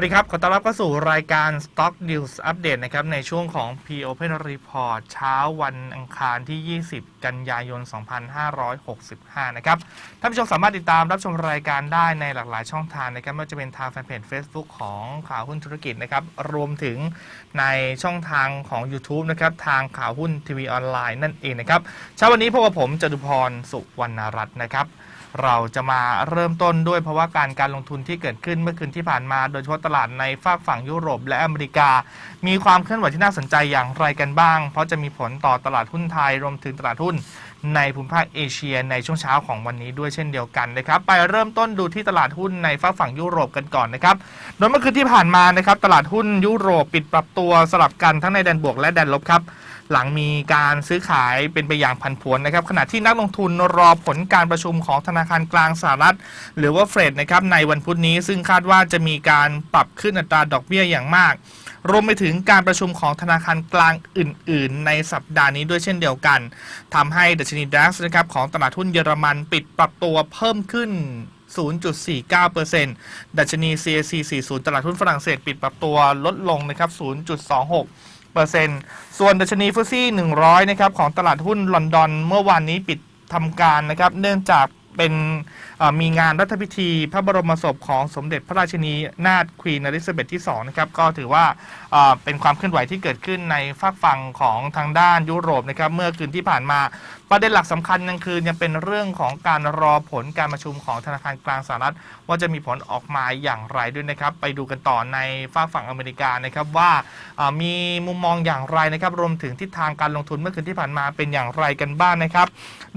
วัสดีครับ ขอต้อนรับเข้าสู่รายการ Stock News Update นะครับ ในช่วงของ P Open Report เช้าวันอังคารที่ 20 กันยายน 2565 นะครับ ท่านผู้ชมสามารถติดตามรับชมรายการได้ในหลากหลายช่องทางนะครับ ไม่ว่าจะเป็นทางแฟนเพจ Facebook ของข่าวหุ้นธุรกิจนะครับ รวมถึงในช่องทางของ YouTube นะครับ ทางข่าวหุ้นทีวีออนไลน์นั่นเองนะครับ เช้าวันนี้พบกับผมจตุพร สุวรรณรัตน์นะครับ เราจะมาเริ่มต้นด้วยเพราะว่าการการลงทุนที่เกิดขึ้นเมื่อคืนที่ผ่านมา โดยเฉพาะตลาดในฝากฝั่งยุโรปและอเมริกา มีความเคลื่อนไหวที่น่าสนใจอย่างไรกันบ้าง เพราะจะมีผลต่อตลาดหุ้นไทยรวมถึงตลาดหุ้น ในภูมิภาคเอเชียในช่วงเช้าของวันนี้ด้วยเช่นเดียวกันนะครับ ไปเริ่มต้นดูที่ตลาดหุ้นในฝากฝั่งยุโรปกันก่อนนะครับโดยเมื่อคืนที่ผ่านมานะครับตลาดหุ้นยุโรปปิดปรับตัวสลับกันทั้งในแดนบวกและแดนลบครับหลังมีการซื้อขายเป็นไปอย่างผันผวนนะครับขณะที่นักลงทุนรอผลการประชุมของธนาคารกลางสหรัฐ หรือว่าเฟดนะครับในวันพุธนี้ซึ่งคาดว่าจะมีการปรับขึ้นอัตราดอกเบี้ยอย่างมาก รวมไปถึงการประชุมของธนาคารกลางอื่น ๆ ในสัปดาห์นี้ด้วยเช่นเดียวกันทำให้ดัชนีดัคนะครับของตลาดหุ้นเยอรมันปิดปรับตัวเพิ่มขึ้น 0.49%ดัชนี CAC 40 ตลาดหุ้นฝรั่งเศสปิดปรับตัวลดลงนะครับ 0.26เปอร์เซ็นต์ส่วนดัชนีฟุตซี่ 100 นะครับของตลาดหุ้นลอนดอนเมื่อวานนี้ปิดทำการนะครับ เนื่องจาก เป็นมีงานรัฐพิธีพระบรมศพของสมเด็จพระราชินีนาถควีนอลิซาเบธที่2นะครับก็ถือว่าเอ่อเป็นความเคลื่อนไหวที่เกิดขึ้นในฝากฝั่งของทางด้านยุโรปนะครับเมื่อคืนที่ผ่านมา ประเด็นหลักสำคัญยังคือยังเป็นเรื่องของการรอผลการประชุมของธนาคารกลางสหรัฐ ว่าจะมีผลออกมาอย่างไรด้วยนะครับ ไปดูกันต่อในฝากฝั่งอเมริกานะครับว่ามีมุมมองอย่างไรนะครับ รวมถึงทิศทางการลงทุนเมื่อคืนที่ผ่านมาเป็นอย่างไรกันบ้างนะครับ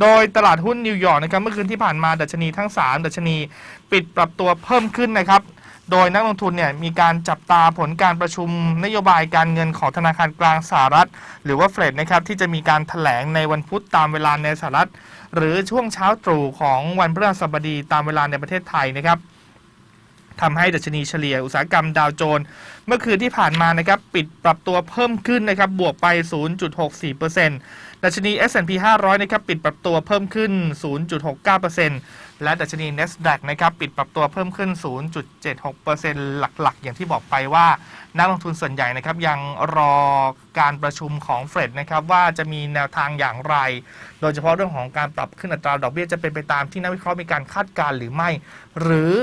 โดยตลาดหุ้นนิวยอร์กนะครับเมื่อคืนที่ผ่านมาดัชนีทั้ง 3 ดัชนี ปิดปรับตัวเพิ่มขึ้นนะครับ โดยนักลงทุนเนี่ยมีการจับตาผลการประชุมนโยบายการเงินของธนาคารกลางสหรัฐ หรือว่าเฟดนะครับที่จะมีการถแถลงในวันพุธตามเวลาในสหรัฐ หรือช่วงเช้าตรู่ของวันพฤหัสบดีตามเวลาในประเทศไทยนะครับทำให้ดัชนีเฉลี่ยอุตสาหกรรมดาวโจนส์เมื่อคืนที่ผ่านมานะครับปิดปรับตัวเพิ่มขึ้นนะครับบวกไป 0.64%ดัชนี S&P 500 นะครับปิดปรับตัวเพิ่มขึ้น 0.69% และดัชนี NASDAQ นะครับปิดปรับตัวเพิ่มขึ้น 0.76%หลักๆ อย่างที่บอกไปว่า นักลงทุนส่วนใหญ่นะครับยังรอการประชุมของเฟดนะครับว่าจะมีแนวทางอย่างไร โดยเฉพาะเรื่องของการปรับขึ้นอัตราดอกเบี้ยจะเป็นไปตามที่นักวิเคราะห์มีการคาดการณ์หรือไม่ หรือ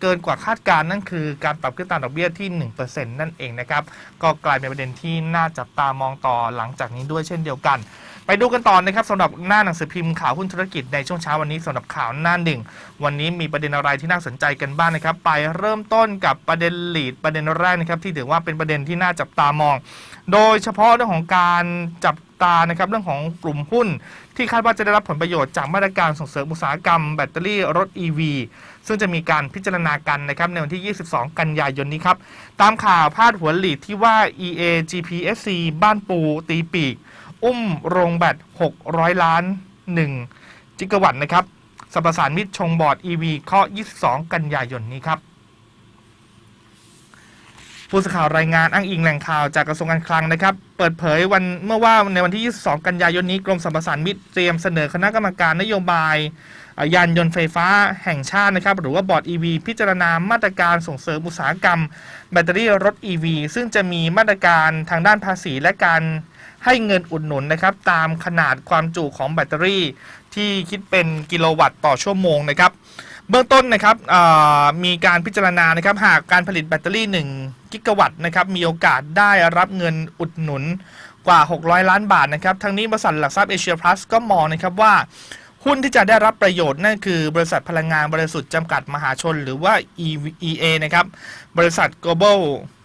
เกินกว่าคาดการณ์นั่นคือการปรับขึ้นอัตราดอกเบี้ยที่ 1%นั่นเองนะครับก็กลายเป็นประเด็นที่น่าจับตามองต่อหลังจากนี้ด้วยเช่นเดียวกัน ไปดูกันต่อนะครับสำหรับหน้าหนังสือพิมพ์ข่าวหุ้นธุรกิจในช่วงเช้าวันนี้สำหรับข่าวหน้าหนึ่งวันนี้มีประเด็นอะไรที่น่าสนใจกันบ้างนะครับ ไปเริ่มต้นกับประเด็นหลีดประเด็นแรกนะครับที่ถือว่าเป็นประเด็นที่น่าจับตามอง โดยเฉพาะเรื่องของการจับตานะครับเรื่องของกลุ่มหุ้น ที่คาดว่าจะได้รับผลประโยชน์จากมาตรการส่งเสริมอุตสาหกรรมแบตเตอรี่รถ EV ซึ่งจะมีการพิจารณากันนะครับในวันที่ 22 กันยายนนี้ครับตามข่าวพาดหัวหลีดที่ว่า EA GPSC บ้านปูตีปีก อุ้มโรงแบต600 ล้าน 1 จิกะวัตต์นะครับสรรพสานมิตรชงบอร์ด EV เคาะ22 กันยายนนี้ครับ ผู้สื่อข่าวรายงานอ้างอิงแหล่งข่าวจากกระทรวงการคลังนะครับ เปิดเผยวันเมื่อว่าในวันที่ 22 กันยายนนี้กรมสรรพสานมิตรเตรียมเสนอคณะกรรมการนโยบาย ยานยนต์ไฟฟ้าแห่งชาตินะครับ หรือว่าบอร์ด EV พิจารณามาตรการส่งเสริมอุตสาหกรรม แบตเตอรี่รถ EV ซึ่งจะมีมาตรการทางด้านภาษีและการ ให้เงินอุดหนุนนะครับ ตามขนาดความจุของแบตเตอรี่ ที่คิดเป็นกิโลวัตต์ต่อชั่วโมงนะครับ เบื้องต้นนะครับมีการพิจารณานะครับ หากการผลิตแบตเตอรี่ 1 กิกะวัตต์นะครับ มีโอกาสได้รับเงินอุดหนุนกว่า 600 ล้านบาทนะครับ ทั้งนี้บริษัทหลักทรัพย์เอเชียพลัสก็มองนะครับว่าหุ้นที่จะได้รับประโยชน์นั่นคือบริษัทพลังงานบริสุทธิ์จำกัดมหาชน หรือว่า EVA นะครับ บริษัท Global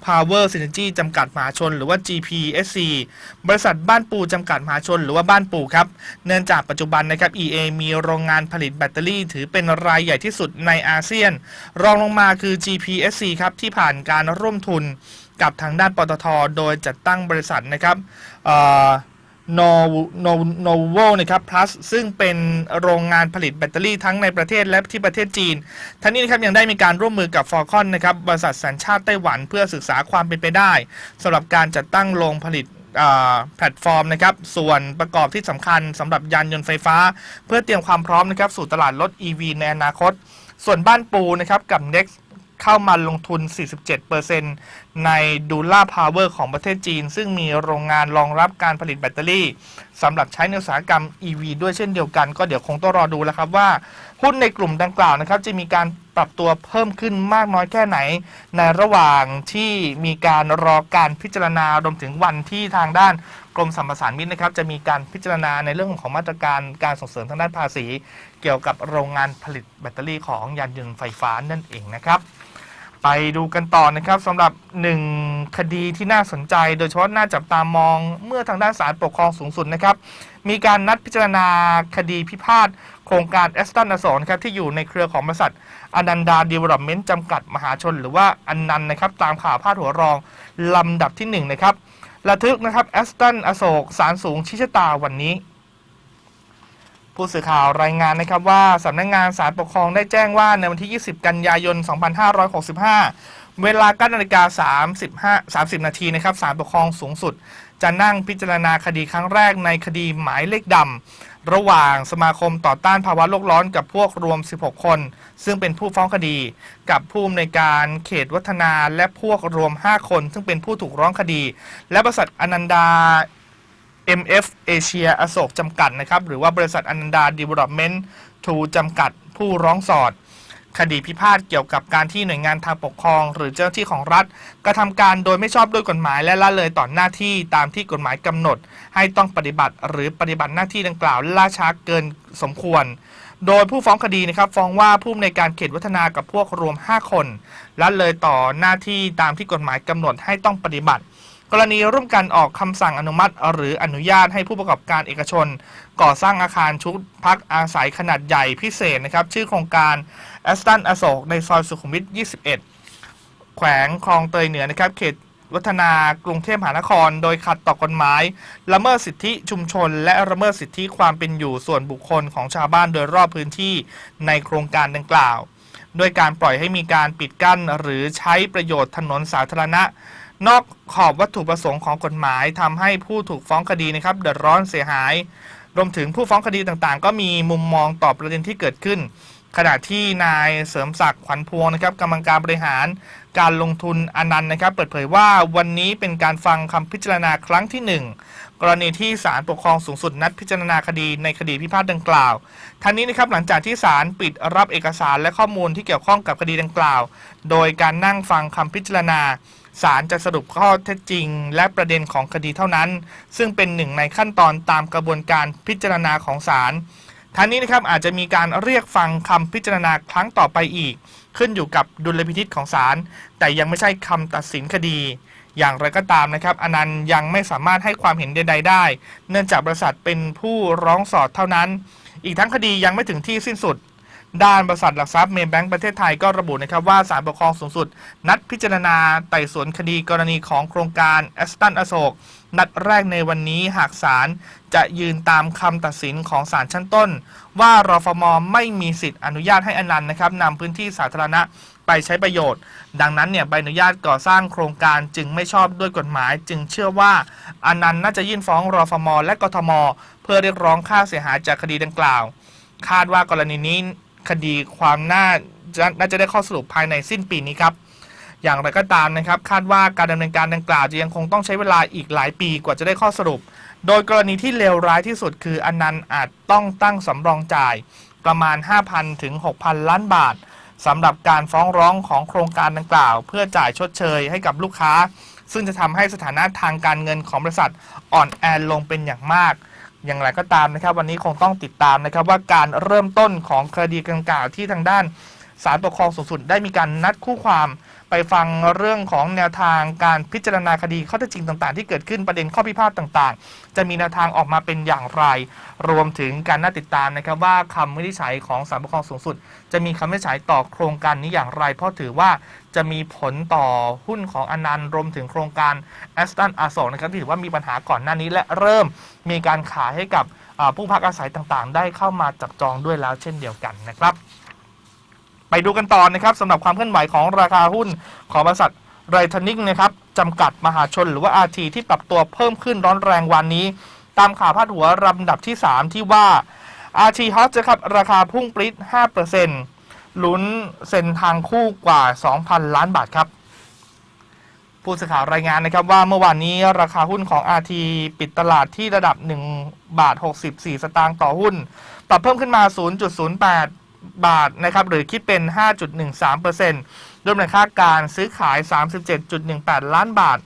Power Synergy จำกัดมหาชน หรือว่า GPSC บริษัทบ้านปูจำกัดมหาชน หรือว่าบ้านปูครับ เนื่องจากปัจจุบันนะครับ EA มีโรงงานผลิตแบตเตอรี่ ถือเป็นรายใหญ่ที่สุดในอาเซียน รองลงมาคือ GPSC ครับที่ผ่านการร่วมทุนกับทางด้านปตท โดยจัดตั้งบริษัทนะครับ โนโนโนโวนะครับ plus ซึ่งเป็นโรงงานผลิตแบตเตอรี่ทั้งในประเทศและที่ประเทศจีน ทั้งนี้นะครับยังได้มีการร่วมมือกับฟอร์คอนนะครับบริษัทสัญชาติไต้หวันเพื่อศึกษาความเป็นไปได้สำหรับการจัดตั้งโรงผลิตแพลตฟอร์มนะครับ ส่วนประกอบที่สำคัญสำหรับยานยนต์ไฟฟ้า เพื่อเตรียมความพร้อมนะครับสู่ตลาดรถ EV ในอนาคต ส่วนบ้านปูนะครับกับ Next เข้ามาลงทุน 47%ในดูล่าพาวเวอร์ของประเทศจีน ซึ่งมีโรงงานรองรับการผลิตแบตเตอรี่สำหรับใช้ในอุตสาหกรรม EV ด้วยเช่นเดียวกัน ก็เดี๋ยวคงต้องรอดูแล้วครับว่า หุ้นในกลุ่มดังกล่าวนะครับ จะมีการปรับตัวเพิ่มขึ้นมากน้อยแค่ไหน ในระหว่างที่มีการรอการพิจารณารวมถึงวันที่ทางด้านกรมสรรพสานมิตนะครับจะมีการพิจารณาในเรื่องของมาตรการการส่งเสริมทางด้านภาษี เกี่ยวกับโรงงานผลิตแบตเตอรี่ของยานยนต์ไฟฟ้านั่นเองนะครับ ไปดูกันต่อนะครับสำหรับหนึ่งคดีที่น่าสนใจ โดยเฉพาะน่าจับตามองเมื่อทางด้านศาลปกครองสูงสุดนะครับ มีการนัดพิจารณาคดีพิพาทโครงการแอสตันอสอนครับที่อยู่ในเครือของบริษัทอนันดาดีเวล็อปเมนต์จำกัดมหาชน หรือว่าอันนันนะครับ ตามข่าวพาดหัวรอง ลำดับที่1นนะครับระทึกนะครับแอสตันอโศกสารสูงชิชะตาวันนี้ ผู้สื่อข่าวรายงานนะครับว่าสำนักงงานศาลปกครองได้แจ้งว่าในวันที่ 20 กันยายน 2565 เวลา9นาฬิกา35 30 นาทีนะครับศาลปกครองสูงสุด จะนั่งพิจารณาคดีครั้งแรกในคดีหมายเลขดำระหว่างสมาคมต่อต้านภาวะโลกร้อนกับพวกรวม 16 คน ซึ่งเป็นผู้ฟ้องคดี กับผู้อำนวยการเขตวัฒนาและพวกรวม 5 คน ซึ่งเป็นผู้ถูกร้องคดี และบริษัทอนันดา MF Asia อโศกจำกัดนะครับหรือว่าบริษัทอนันดา Development ทูจำกัดผู้ร้องสอด คดีพิพาทเกี่ยวกับการที่หน่วยงานทางปกครอง หรือเจ้าหน้าที่ของรัฐกระทำการโดยไม่ชอบด้วยกฎหมายและละเลยต่อหน้าที่ตามที่กฎหมายกำหนด ให้ต้องปฏิบัติหรือปฏิบัติหน้าที่ดังกล่าวล่าช้าเกินสมควรโดยผู้ฟ้องคดีนะครับฟ้องว่าผู้ในการเขตวัฒนากับพวกรวม 5 คนละเลยต่อหน้าที่ตามที่กฎหมายกำหนดให้ต้องปฏิบัติ กรณีร่วมกันออกคำสั่งอนุมัติ หรืออนุญาตให้ผู้ประกอบการเอกชน ก่อสร้างอาคารชุดพักอาศัยขนาดใหญ่พิเศษนะครับ ชื่อโครงการแอสตันอโศกในซอยสุขุมวิท 21 แขวงคลองเตยเหนือนะครับ เขตวัฒนากรุงเทพมหานคร โดยขัดต่อกฎหมาย ละเมิดสิทธิชุมชน และละเมิดสิทธิความเป็นอยู่ส่วนบุคคลของชาวบ้านโดยรอบพื้นที่ในโครงการดังกล่าวด้วยการปล่อยให้มีการปิดกั้นหรือใช้ประโยชน์ถนนสาธารณะ นอกขอบวัตถุประสงค์ของกฎหมายทำให้ผู้ถูกฟ้องคดีนะครับเดือดร้อนเสียหาย รวมถึงผู้ฟ้องคดีต่างๆ ก็มีมุมมองต่อประเด็นที่เกิดขึ้น ขณะที่นายเสริมศักดิ์ขวัญพวงนะครับกรรมการบริหาร การลงทุนอนันต์นะครับ เปิดเผยว่าวันนี้เป็นการฟังคำพิจารณาครั้งที่หนึ่งกรณีที่ศาลปกครองสูงสุดนัดพิจารณาคดีในคดีพิพาทดังกล่าวทั้งนี้นะครับหลังจากที่ศาลปิดรับเอกสารและข้อมูลที่เกี่ยวข้องกับคดีดังกล่าว โดยการนั่งฟังคำพิจารณา ศาลจะสรุปข้อเท็จจริง และประเด็นของคดีเท่านั้น ซึ่งเป็นหนึ่งในขั้นตอนตามกระบวนการพิจารณาของศาลทั้งนี้นะครับอาจจะมีการเรียกฟังคำพิจารณาครั้งต่อไปอีก ขึ้นอยู่กับดุลพินิษของศาลแต่ยังไม่ใช่คำตัดสินคดี อย่างไรก็ตามนะครับอนันต์ยังไม่สามารถให้ความเห็นใด ๆ ได้ เนื่องจากบริษัทเป็นผู้ร้องสอดเท่านั้น อีกทั้งคดียังไม่ถึงที่สิ้นสุด ด้านบริษัทหลักทรัพย์เมย์แบงก์ประเทศไทยก็ระบุนะครับว่าศาลปกครองสูงสุด นัดพิจารณาไต่สวนคดีกรณีของโครงการแอสตันอโศกนัดแรกในวันนี้หากศาลจะยืนตามคำตัดสินของศาลชั้นต้น ว่ารฟมไม่มีสิทธิ์อนุญาตให้อนันต์นะครับนำพื้นที่สาธารณะไปใช้ประโยชน์ ดังนั้นเนี่ยใบอนุญาตก่อสร้างโครงการจึงไม่ชอบด้วยกฎหมาย จึงเชื่อว่าอนันต์น่าจะยื่นฟ้องรอฟมและกทม เพื่อเรียกร้องค่าเสียหายจากคดีดังกล่าว คาดว่ากรณีนี้ คดีความน่าจะน่าจะได้ข้อสรุปภายในสิ้นปีนี้ครับ อย่างไรก็ตามนะครับ คาดว่าการดำเนินการดังกล่าวจะยังคงต้องใช้เวลาอีกหลายปีกว่าจะได้ข้อสรุป โดยกรณีที่เลวร้ายที่สุดคืออนันต์อาจต้องตั้งสำรองจ่ายประมาณ 5,000 ถึง 6,000 ล้านบาทสำหรับการฟ้องร้องของโครงการดังกล่าว เพื่อจ่ายชดเชยให้กับลูกค้า ซึ่งจะทำให้สถานะทางการเงินของบริษัทอ่อนแอลงเป็นอย่างมาก อย่างไรก็ตามนะครับ วันนี้คงต้องติดตามนะครับว่าการเริ่มต้นของคดีดังกล่าวที่ทางด้านศาลปกครองสูงสุดได้มีการนัดคู่ความไปฟังเรื่องของแนวทางการพิจารณาคดีข้อเท็จจริงต่างๆ ที่เกิดขึ้นประเด็นข้อพิพาทต่างๆ จะมีแนวทางออกมาเป็นอย่างไร รวมถึงการน่าติดตามนะครับว่าคำวินิจฉัยของศาลปกครองสูงสุด จะมีคำวินิจฉัยต่อโครงการนี้อย่างไร เพราะถือว่า จะมีผลต่อหุ้นของอนันต์รวมถึงโครงการแอสตันอาโศกนะครับที่ถือว่ามีปัญหาก่อนหน้านี้และเริ่มมีการขายให้กับผู้พักอาศัยต่างๆ ได้เข้ามาจับจองด้วยแล้วเช่นเดียวกันนะครับ ไปดูกันต่อนะครับสำหรับความเคลื่อนไหวของราคาหุ้นของบริษัทไรทนิกนะครับจำกัดมหาชนหรือว่า RT ที่ปรับตัวเพิ่มขึ้นร้อนแรงวันนี้ ตามข่าวพาดหัวลำดับที่ 3 ที่ว่า RT Hot จะครับราคาพุ่งปริ๊ด5%ล ลุ้นเซ็นทางคู่กว่า 2,000 ล้านบาทครับ ผู้สื่อข่าวรายงานนะครับว่าเมื่อวานนี้ราคาหุ้นของ RT ปิดตลาดที่ระดับ 1 บาท 64 สตางค์ต่อหุ้น ปรับเพิ่มขึ้นมา 0.08 บาทนะครับหรือคิดเป็น 5.13%ด้วยมูลค่าการซื้อขาย 37.18 ล้านบาท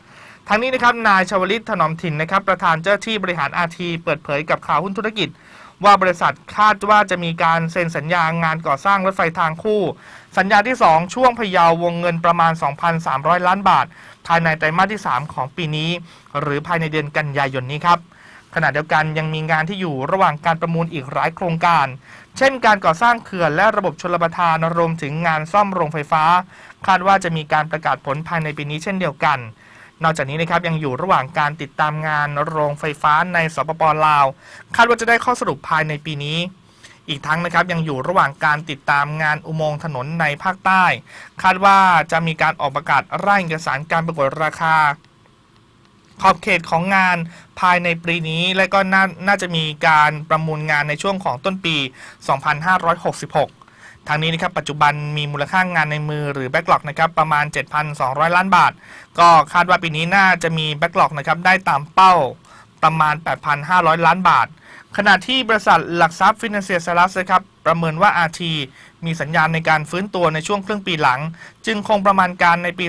ทั้งนี้นะครับนายชวลิตถนอมถิ่นนะครับประธานเจ้าที่บริหาร RT เปิดเผยกับข่าวหุ้นธุรกิจ ว่าบริษัทคาดว่าจะมีการเซ็นสัญญางานก่อสร้างรถไฟทางคู่ สัญญาที่ 2 ช่วงพยาวงเงินประมาณ 2,300 ล้านบาท ภายในไตรมาสที่ 3 ของปีนี้ หรือภายในเดือนกันยายนนี้ครับขณะเดียวกันยังมีงานที่อยู่ระหว่างการประมูลอีกหลายโครงการ เช่นการก่อสร้างเขื่อนและระบบชลประทานรวมถึงงานซ่อมโรงไฟฟ้า คาดว่าจะมีการประกาศผลภายในปีนี้เช่นเดียวกัน นอกจากนี้นะครับยังอยู่ระหว่างการติดตามงานโรงไฟฟ้าในสปปลาว คาดว่าจะได้ข้อสรุปภายในปีนี้ อีกทั้งนะครับยังอยู่ระหว่างการติดตามงานอุโมงค์ถนนในภาคใต้ คาดว่าจะมีการออกประกาศร่างเอกสารการประกวดราคา ขอบเขตของงานภายในปีนี้ และก็น่าน่าจะมีการประมูลงานในช่วงของต้นปี 2566 ทางนี้นะครับปัจจุบันมีมูลค่างานในมือหรือแบ็กหลอกนะครับประมาณ 7,200 ล้านบาท ก็คาดว่าปีนี้น่าจะมีแบ็กหลอกนะครับได้ตามเป้าประมาณ 8,500 ล้านบาท ขณะที่บริษัทหลักทรัพย์ฟินแลนเซียสลัสนะครับประเมินว่า RT มีสัญญาณในการฟื้นตัวในช่วงครึ่งปีหลัง จึงคงประมาณการในปี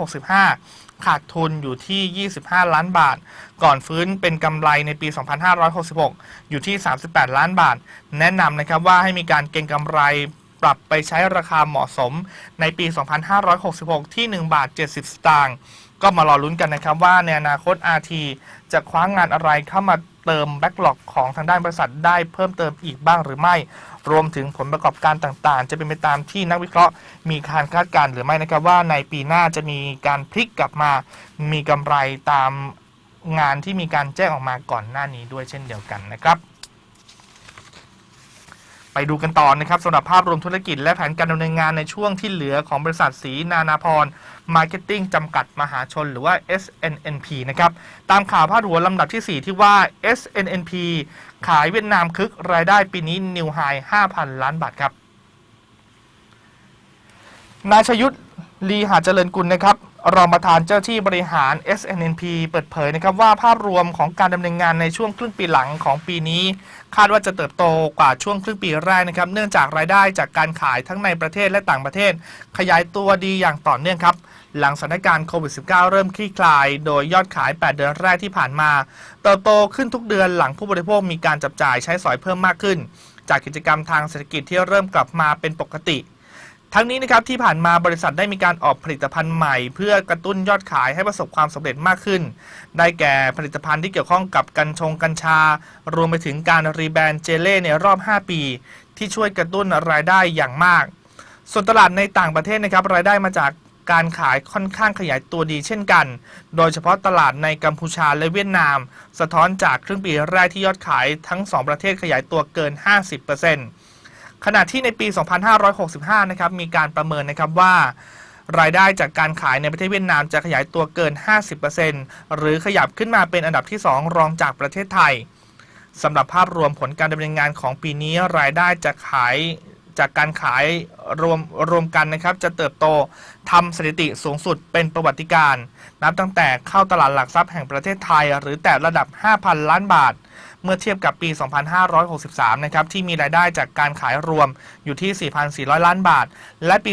2565 ขาดทุนอยู่ที่ 25 ล้านบาท ก่อนฟื้นเป็นกำไรในปี 2566 อยู่ที่ 38 ล้านบาท แนะนำนะครับว่าให้มีการเก็งกำไรปรับไปใช้ราคาเหมาะสมในปี 2566 ที่ 1 บาท 70 สตางค์ ก็มารอลุ้นกันนะครับว่าในอนาคต RT จะคว้างงานอะไรเข้ามาเติมแบ็กหลอกของทางด้านบริษัทได้เพิ่มเติมอีกบ้างหรือไม่ รวมถึงผลประกอบการต่างๆ จะเป็นไปตามที่นักวิเคราะห์มีการคาดการณ์หรือไม่นะครับว่าในปีหน้าจะมีการพลิกกลับมามีกำไรตามงานที่มีการแจ้งออกมาก่อนหน้านี้ด้วยเช่นเดียวกันนะครับ ไปดูกันต่อนะครับสำหรับภาพรวมธุรกิจและแผนการดำเนินงานในช่วงที่เหลือของบริษัทสีนานาพรมาร์เก็ตติ้งจำกัดมหาชนหรือว่า SNNP นะครับ ตามข่าวพาดหัวลำดับที่ 4 ที่ว่า SNNP ขายเวียดนามคึกรายได้ปีนี้นิวไฮ5,000 ล้านบาทครับ นายชยุทธ ลีหาเจริญกุลนะครับรองประธานเจ้าที่บริหาร SNNP เปิดเผยนะครับว่าภาพรวมของการดำเนินงานในช่วงครึ่งปีหลังของปีนี้ คาดว่าจะเติบโตกว่าช่วงครึ่งปีแรกนะครับเนื่องจากรายได้จากการขายทั้งในประเทศและต่างประเทศ ขยายตัวดีอย่างต่อเนื่องครับ หลังสถานการณ์โควิด -19 เริ่มคลี่คลาย โดยยอดขาย 8 เดือนแรกที่ผ่านมา เติบโตขึ้นทุกเดือนหลังผู้บริโภคมีการจับจ่ายใช้สอยเพิ่มมากขึ้น จากกิจกรรมทางเศรษฐกิจที่เริ่มกลับมาเป็นปกติ ทั้งนี้นะครับที่ผ่านมาบริษัทได้มีการออกผลิตภัณฑ์ใหม่ เพื่อกระตุ้นยอดขายให้ประสบความสำเร็จมากขึ้น ได้แก่ผลิตภัณฑ์ที่เกี่ยวข้องกับกัญชงกัญชา รวมไปถึงการรีแบรนด์เจเล่ในรอบ 5 ปี ที่ช่วยกระตุ้นรายได้อย่างมาก ส่วนตลาดในต่างประเทศนะครับรายได้มาจากการขายค่อนข้างขยายตัวดีเช่นกัน โดยเฉพาะตลาดในกัมพูชาและเวียดนาม สะท้อนจากครึ่งปีแรกที่ยอดขายทั้ง 2 ประเทศขยายตัวเกิน 50% ขณะที่ในปี 2565 นะครับ มีการประเมินนะครับว่ารายได้จากการขายในประเทศเวียดนามจะขยายตัวเกิน 50%หรือขยับขึ้นมาเป็นอันดับที่ 2 รองจากประเทศไทยสำหรับภาพรวมผลการดำเนินงานของปีนี้รายได้จะขายจากการขายรวมรวมกันนะครับ จะเติบโตทำสถิติสูงสุดเป็นประวัติการณ์นับตั้งแต่เข้าตลาดหลักทรัพย์แห่งประเทศไทย หรือแต่ระดับ 5,000 ล้านบาท เมื่อเทียบกับปี 2563 นะครับที่มีรายได้จากการขายรวมอยู่ที่ 4,400 ล้านบาท และปี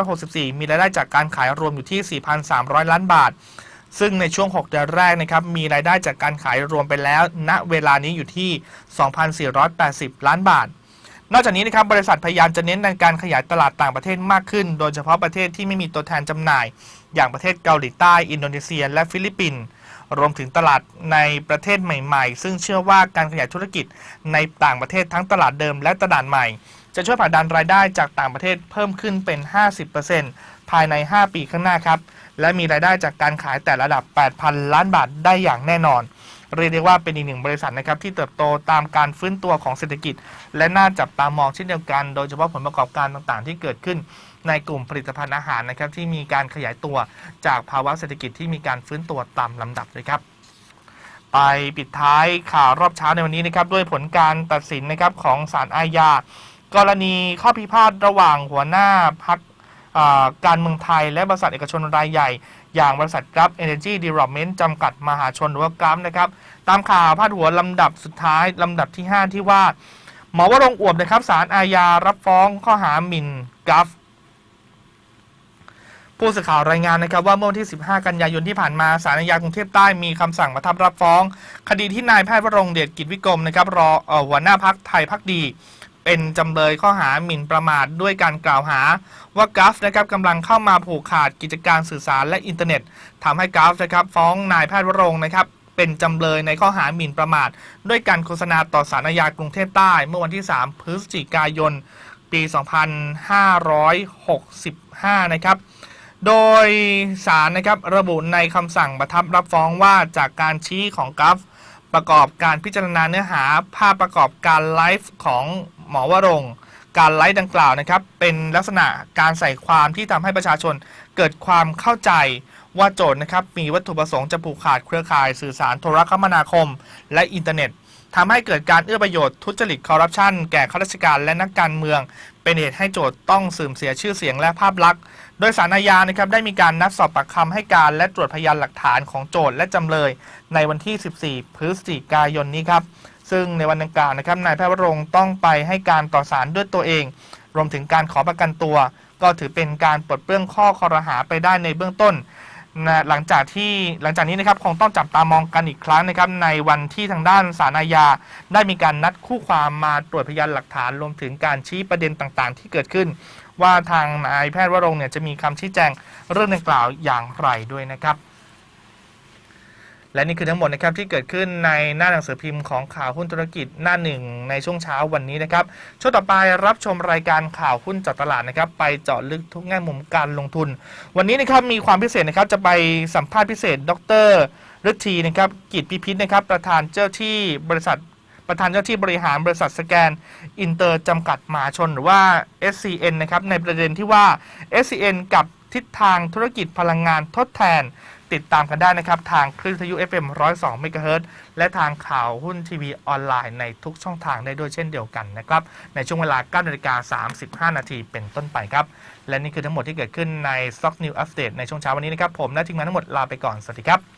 2564 มีรายได้จากการขายรวมอยู่ที่ 4,300 ล้านบาทซึ่งในช่วง 6 เดือนแรกนะครับ มีรายได้จากการขายรวมไปแล้ว ณ เวลานี้อยู่ที่ 2,480 ล้านบาท นอกจากนี้นะครับ บริษัทพยายามจะเน้นในการขยายตลาดต่างประเทศมากขึ้น โดยเฉพาะประเทศที่ไม่มีตัวแทนจำหน่าย อย่างประเทศเกาหลีใต้ อินโดนีเซีย และฟิลิปปินส์ รวมถึงตลาดในประเทศใหม่ ๆ ซึ่งเชื่อว่าการขยายธุรกิจในต่างประเทศทั้งตลาดเดิมและตลาดใหม่ จะช่วยผลักดันรายได้จากต่างประเทศเพิ่มขึ้นเป็น 50%ภายใน 5 ปีข้างหน้าครับ และมีรายได้จากการขายแต่ระดับ 8,000 ล้านบาทได้อย่างแน่นอนเรียกได้ว่าเป็นอีกหนึ่งบริษัทนะครับที่เติบโตตามการฟื้นตัวของเศรษฐกิจ และน่าจับตามองเช่นเดียวกัน โดยเฉพาะผลประกอบการต่างๆ ที่เกิดขึ้น ในกลุ่มผลิตภัณฑ์อาหารนะครับที่มีการขยายตัวจากภาวะเศรษฐกิจที่มีการฟื้นตัวตามลำดับเลยครับ ไปปิดท้ายข่าวรอบเช้าในวันนี้นะครับด้วยผลการตัดสินนะครับของศาลอาญากรณีข้อพิพาทระหว่างหัวหน้าพักการเมืองไทยและบริษัทเอกชนรายใหญ่ อย่างบริษัทกราฟ Energy Development จำกัดมหาชนหรือว่ากราฟนะครับ ตามข่าวพาดหัวลำดับสุดท้าย ลำดับที่ 5 ที่ว่า หมอวรงอวบนะครับสารอาญารับฟ้องข้อหาหมิ่นกราฟ ผู้สื่อข่าวรายงานนะครับว่าเมื่อวันที่ 15 กันยายนที่ผ่านมาศาลอาญากรุงเทพใต้มีคำสั่งมาทับรับฟ้อง คดีที่นายแพทย์วรงเดชกิจวิกรมนะครับรอออหัวหน้าพักไทยพักดี เป็นจำเลยข้อหาหมิ่นประมาทด้วยการกล่าวหาว่ากราฟนะครับกำลังเข้ามาผูกขาดกิจการสื่อสารและอินเทอร์เน็ตทำให้กราฟนะครับฟ้องนายแพทย์วรงนะครับเป็นจำเลยในข้อหาหมิ่นประมาท ด้วยการโฆษณาต่อสารอาญากรุงเทพใต้ เมื่อวันที่ 3 พฤศจิกายน ปี 2565 นะครับ โดยสารนะครับระบุในคำสั่งประทับรับฟ้องว่าจากการชี้ของกรฟประกอบการพิจารณาเนื้อหา ภาพประกอบการไลฟ์ของหมอวรงการไลฟ์ดังกล่าวนะครับ เป็นลักษณะการใส่ความที่ทำให้ประชาชนเกิดความเข้าใจว่าโจทย์นะครับ มีวัตถุประสงค์จะผูกขาดเครือข่ายสื่อสารโทรคมนาคม และอินเทอร์เน็ตทำให้เกิดการเอื้อประโยชน์ทุจริตคอร์รัปชันแก่ข้าราชการและนักการเมือง เป็นเหตุให้โจทย์ต้องเสื่อมเสียชื่อเสียงและภาพลักษณ์ โดยสารอาญานะครับได้มีการนัดสอบปากคำให้การและตรวจพยานหลักฐานของโจทย์และจำเลย ในวันที่ 14 พฤศจิกายนนี้ครับ ซึ่งในวันดังกล่าวนะครับนายแพทย์วรงต้องไปให้การต่อศาลด้วยตัวเอง รวมถึงการขอประกันตัว ก็ถือเป็นการปลดเปลื้องข้อคอรหาไปได้ในเบื้องต้น นะหลังจากที่หลังจากนี้นะครับคงต้องจับตามองกันอีกครั้งนะครับในวันที่ทางด้านสารอาญาได้มีการนัดคู่ความมาตรวจพยานหลักฐานรวมถึงการชี้ประเด็นต่างๆ ที่เกิดขึ้น ว่าทางนายแพทย์วรงเนี่ยจะมีคำชี้แจงเรื่องดังกล่าวอย่างไรด้วยนะครับ และนี่คือทั้งหมดนะครับที่เกิดขึ้นในหน้าหนังสือพิมพ์ของข่าวหุ้นธุรกิจหน้าหนึ่งในช่วงเช้าวันนี้นะครับช่วงต่อไปรับชมรายการข่าวหุ้นจาะตลาดนะครับไปเจาะลึกทุกแง่มุมการลงทุน วันนี้นะครับมีความพิเศษนะครับจะไปสัมภาษณ์พิเศษ ดรฤทธีนะครับกิจพิพิธนะครับประธานเจ้าที่บริษัทประธานเจ้าที่บริหารบริษัทสแกนอินเตอร์จำกัดมหาชนหรือว่า SCN นะครับในประเด็นที่ว่า SCN กับทิศทางธุรกิจพลังงานทดแทน ติดตามกันได้นะครับ ทางคลื่นทยุ FM 102 MHz และทางข่าวหุ้นทีวีออนไลน์ในทุกช่องทางได้ด้วยเช่นเดียวกันนะครับ ในช่วงเวลา 9นาฬิกา35 นาทีเป็นต้นไปครับ และนี่คือทั้งหมดที่เกิดขึ้นใน Stock New Update ในช่วงเช้าวันนี้นะครับ ผมและทีมงานทั้งหมดลาไปก่อน สวัสดีครับ